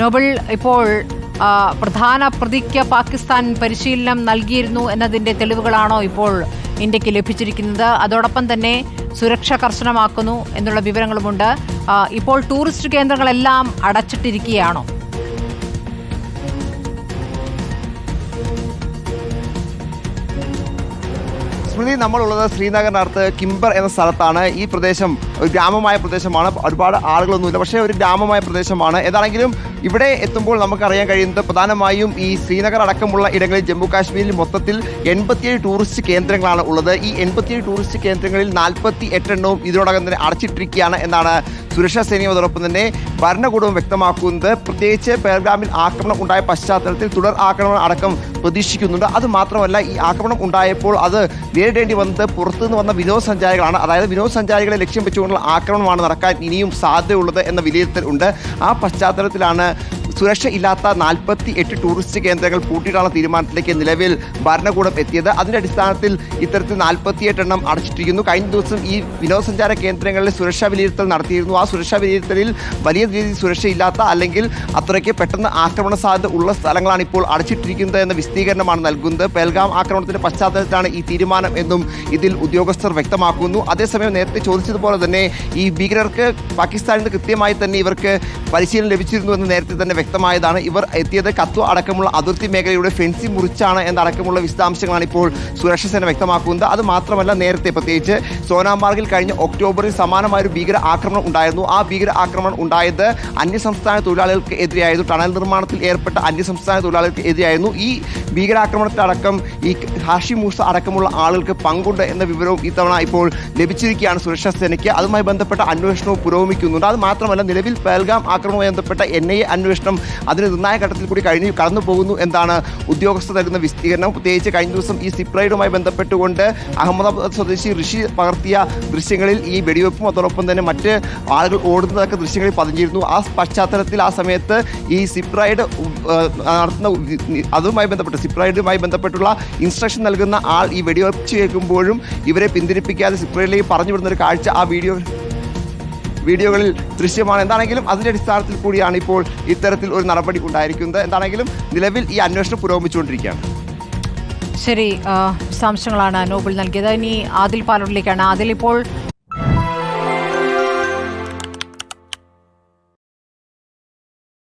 നോബിൾ ഇപ്പോൾ പ്രധാന പ്രതിക്ക് പാകിസ്ഥാൻ പരിശീലനം നൽകിയിരുന്നു എന്നതിന്റെ തെളിവുകളാണോ ഇപ്പോൾ ഇന്ത്യയ്ക്ക് ലഭിച്ചിരിക്കുന്നത്? അതോടൊപ്പം തന്നെ സുരക്ഷ കർശനമാക്കുന്നു എന്നുള്ള വിവരങ്ങളുമുണ്ട്. ഇപ്പോൾ ടൂറിസ്റ്റ് കേന്ദ്രങ്ങളെല്ലാം അടച്ചിട്ടിരിക്കുകയാണോ? സ്മൃതി നമ്മളുള്ളത് ശ്രീനഗറിനടുത്ത് കിംബർ എന്ന സ്ഥലത്താണ്. ഈ പ്രദേശം ഒരു ഗ്രാമമായ പ്രദേശമാണ്. ഒരുപാട് ആളുകളൊന്നുമില്ല. പക്ഷേ ഒരു ഗ്രാമമായ പ്രദേശമാണ്. ഏതാണെങ്കിലും ഇവിടെ എത്തുമ്പോൾ നമുക്കറിയാൻ കഴിയുന്നത് പ്രധാനമായും ഈ ശ്രീനഗർ അടക്കമുള്ള ഇടങ്ങളിൽ ജമ്മു കാശ്മീരിൽ മൊത്തത്തിൽ എൺപത്തിയേഴ് ടൂറിസ്റ്റ് കേന്ദ്രങ്ങളാണ് ഉള്ളത്. ഈ എൺപത്തിയേഴ് ടൂറിസ്റ്റ് കേന്ദ്രങ്ങളിൽ നാൽപ്പത്തി എട്ടെണ്ണവും ഇതിനോടകം തന്നെ അടച്ചിട്ടിരിക്കുകയാണ് എന്നാണ് സുരക്ഷാ സേനയും അതോടൊപ്പം തന്നെ ഭരണകൂടവും വ്യക്തമാക്കുന്നത് പ്രത്യേകിച്ച് പേർഗ്രാമിൽ ആക്രമണം ഉണ്ടായ പശ്ചാത്തലത്തിൽ തുടർ ആക്രമണം അടക്കം പ്രതീക്ഷിക്കുന്നുണ്ട്. അത് മാത്രമല്ല ഈ ആക്രമണം ഉണ്ടായപ്പോൾ അത് നേരിടേണ്ടി വന്നത് പുറത്തുനിന്ന് വന്ന വിനോദസഞ്ചാരികളാണ്. അതായത് വിനോദസഞ്ചാരികളെ ലക്ഷ്യം വെച്ചുകൊണ്ടുള്ള ആക്രമണമാണ് നടക്കാൻ ഇനിയും സാധ്യതയുള്ളത് എന്ന വിലയിരുത്തൽ ഉണ്ട്. ആ പശ്ചാത്തലത്തിലാണ് സുരക്ഷ ഇല്ലാത്ത നാൽപ്പത്തി എട്ട് ടൂറിസ്റ്റ് കേന്ദ്രങ്ങൾ പൂട്ടിയിടാനുള്ള തീരുമാനത്തിലേക്ക് നിലവിൽ ഭരണകൂടം എത്തിയത്. അതിന്റെ അടിസ്ഥാനത്തിൽ ഇത്തരത്തിൽ നാൽപ്പത്തിയെട്ട് എണ്ണം അടച്ചിട്ടിരിക്കുന്നു. കഴിഞ്ഞ ദിവസം ഈ വിനോദസഞ്ചാര കേന്ദ്രങ്ങളിൽ സുരക്ഷാ വിലയിരുത്തൽ നടത്തിയിരുന്നു. ആ സുരക്ഷാ വിലയിരുത്തലിൽ വലിയ രീതിയിൽ സുരക്ഷയില്ലാത്ത അല്ലെങ്കിൽ അത്രയ്ക്ക് പെട്ടെന്ന് ആക്രമണ സാധ്യത ഉള്ള സ്ഥലങ്ങളാണ് ഇപ്പോൾ അടച്ചിട്ടിരിക്കുന്നത് എന്ന വിശദീകരണമാണ് നൽകുന്നത്. പെൽഗാം ആക്രമണത്തിന്റെ പശ്ചാത്തലത്തിലാണ് ഈ തീരുമാനം എന്നും ഇതിൽ ഉദ്യോഗസ്ഥർ വ്യക്തമാക്കുന്നു. അതേസമയം നേരത്തെ ചോദിച്ചതുപോലെ തന്നെ ഈ ഭീകരർക്ക് പാകിസ്ഥാനിൽ നിന്ന് കൃത്യമായി തന്നെ ഇവർക്ക് പരിശീലനം ലഭിച്ചിരുന്നു എന്ന് നേരത്തെ തന്നെ വ്യക്തമായതാണ്. ഇവർ എത്തിയത് കത്വ അടക്കമുള്ള അതിർത്തി മേഖലയുടെ ഫെൻസി മുറിച്ചാണ് എന്നടക്കമുള്ള വിശദാംശങ്ങളാണ് ഇപ്പോൾ സുരക്ഷാ സേന വ്യക്തമാക്കുന്നത്. അത് മാത്രമല്ല നേരത്തെ പ്രത്യേകിച്ച് സോനാമാർഗിൽ കഴിഞ്ഞ ഒക്ടോബറിൽ സമാനമായ ഒരു ഭീകര ആക്രമണം ഉണ്ടായിരുന്നു. ആ ഭീകര ആക്രമണം ഉണ്ടായത് അന്യസംസ്ഥാന തൊഴിലാളികൾക്ക് എതിരെയായിരുന്നു. ടണൽ നിർമ്മാണത്തിൽ ഏർപ്പെട്ട അന്യസംസ്ഥാന തൊഴിലാളികൾക്ക് എതിരെയായിരുന്നു. ഈ ഭീകരാക്രമണത്തിലടക്കം ഈ ഹാഷി മൂസ അടക്കമുള്ള ആളുകൾക്ക് പങ്കുണ്ട് എന്ന വിവരവും ഇത്തവണ ഇപ്പോൾ ലഭിച്ചിരിക്കുകയാണ് സുരക്ഷാ സേനയ്ക്ക്. അതുമായി ബന്ധപ്പെട്ട അന്വേഷണവും പുരോഗമിക്കുന്നുണ്ട്. അത് മാത്രമല്ല നിലവിൽ പേൽഗാം ആക്രമണവുമായി ബന്ധപ്പെട്ട എൻ ഐ എ അന്വേഷണം അതിന് നിർണായ ഘട്ടത്തിൽ കൂടി കഴിഞ്ഞ് കടന്നു പോകുന്നു എന്നാണ് ഉദ്യോഗസ്ഥർ നൽകുന്ന വിശദീകരണം പ്രത്യേകിച്ച് കഴിഞ്ഞ ദിവസം ഈ സിപ്രൈഡുമായി ബന്ധപ്പെട്ടുകൊണ്ട് അഹമ്മദാബാദ് സ്വദേശി ഋഷി പകർത്തിയ ദൃശ്യങ്ങളിൽ ഈ വെടിവെപ്പും അതോടൊപ്പം തന്നെ മറ്റ് ആളുകൾ ഓടുന്നതൊക്കെ ദൃശ്യങ്ങളിൽ പതിഞ്ഞിരുന്നു. ആ പശ്ചാത്തലത്തിൽ ആ സമയത്ത് ഈ സിപ്രൈഡ് നടത്തുന്ന അതുമായി ബന്ധപ്പെട്ട് സിപ്രൈഡുമായി ബന്ധപ്പെട്ടുള്ള ഇൻസ്ട്രക്ഷൻ നൽകുന്ന ആൾ ഈ വെടിവെച്ച് കേൾക്കുമ്പോഴും ഇവരെ പിന്തിരിപ്പിക്കാതെ സിപ്രൈഡിലേക്ക് പറഞ്ഞു വിടുന്ന ഒരു കാഴ്ച ആ വീഡിയോ വീഡിയോകളിൽ ദൃശ്യമാണ്. എന്താണെങ്കിലും അതിന്റെ അടിസ്ഥാനത്തിൽ കൂടിയാണ് ഇപ്പോൾ ഇത്തരത്തിൽ ഒരു നടപടി ഉണ്ടായിരിക്കുന്നത്. എന്താണെങ്കിലും നിലവിൽ ഈ അന്വേഷണം പുരോഗമിച്ചുകൊണ്ടിരിക്കുകയാണ്. ശരി വിശദാംശങ്ങളാണ് നോബിൾ നൽകിയത്. ഇനി ആദിൽ പാലൂരിലേക്കാണ് ആദിൽ ഇപ്പോൾ